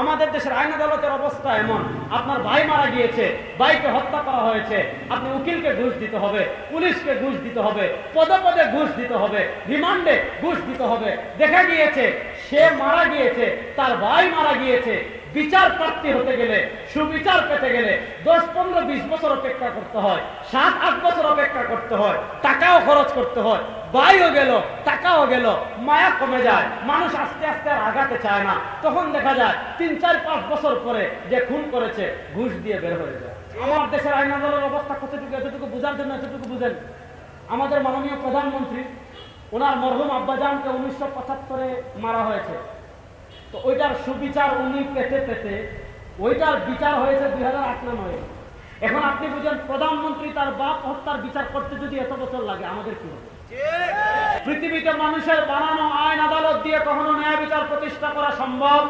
আমাদের দেশের আইন আদালতের অবস্থা এমন। আপনার ভাই মারা গিয়েছে, ভাইকে হত্যা করা হয়েছে। আপনি উকিলকে ঘুষ দিতে হবে, পুলিশকে ঘুষ দিতে হবে পদে পদে ঘুষ দিতে হবে, রিমান্ডে ঘুষ দিতে হবে। দেখা গিয়েছে, সে মারা গিয়েছে, তার ভাই মারা গিয়েছে। বিচার প্রাপ্তি হতে গেলে, সুবিচার পেতে গেলে দশ, পনেরো, বিশ বছর অপেক্ষা করতে হয়, সাত, আট বছর অপেক্ষা করতে হয়, টাকাও খরচ করতে হয়। ভাইও গেল, টাকাও গেল, মায়া কমে যায়, মানুষ আস্তে আস্তে আর আগাতে চায় না। তখন দেখা যায়, তিন, চার, পাঁচ বছর পরে যে খুন করেছে, ঘুষ দিয়ে বের হয়ে যায়। আমার দেশের আইন আদালতের অবস্থা কতটুকু, এতটুকু বোঝার জন্য এতটুকু বুঝেন? আমাদের মাননীয় প্রধানমন্ত্রী, ওনার মরহুম আব্বাজানকে উনিশশো পঁচাত্তরে মারা হয়েছে। তো ওইটার সুবিচার উনি পেতে পেতে, ওইটার বিচার হয়েছে দুই হাজার আট নয় এখন আপনি বুঝেন, প্রধানমন্ত্রী তার বাপ হত্যার বিচার করতে যদি এত বছর লাগে, আমাদের কি হবে? পৃথিবীতে মানুষের বানানো আইন আদালত দিয়ে কখনো ন্যায় বিচার প্রতিষ্ঠা করা সম্ভব?